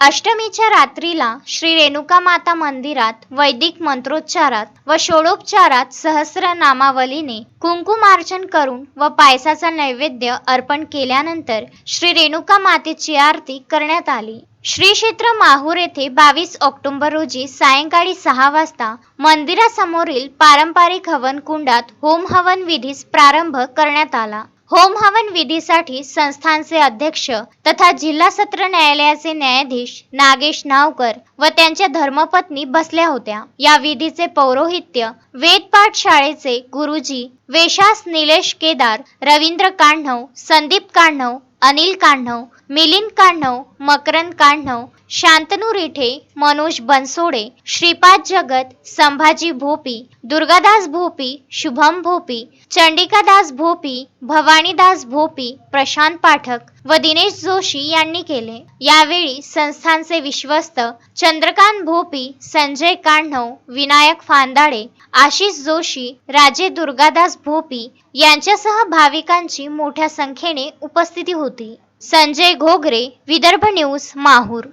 अष्टमीच्या रात्रीला श्री रेणुका माता मंदिरात वैदिक मंत्रोच्चारात व षोडोपचारात सहस्रनामावलीने कुंकुमार्चन करून व पायसाचा नैवेद्य अर्पण केल्यानंतर श्री रेणुका मातेची आरती करण्यात आली. श्री क्षेत्र माहूर येथे बावीस ऑक्टोबर रोजी सायंकाळी सहा वाजता मंदिरासमोरील पारंपरिक हवन कुंडात होम हवन विधीस प्रारंभ करण्यात आला. होम हवन विधीसाठी संस्थानचे अध्यक्ष तथा जिल्हा सत्र न्यायालयाचे न्यायाधीश नागेश नावकर व त्यांच्या धर्मपत्नी बसल्या होत्या. या विधीचे पौरोहित्य वेदपाठ शाळेचे गुरुजी वेशास निलेश केदार रवींद्र कान्हव संदीप कान्हव अनिल कान्हव मिलिंद कान्हव मकरंद कान्हव शांतनू रिठे मनोज बनसोडे श्रीपाद जगत संभाजी भोपी दुर्गादास भोपी शुभम भोपी चंडिकादास भोपी भवानीदास भोपी प्रशांत पाठक व दिनेश जोशी यांनी केले. यावेळी संस्थानचे विश्वस्त चंद्रकांत भोपी संजय कान्हव विनायक फांदाडे आशिष जोशी राजे दुर्गादास भोपी यांच्यासह भाविकांची मोठ्या संख्येने उपस्थिती होती. संजय घोगरे विदर्भ न्यूज माहूर.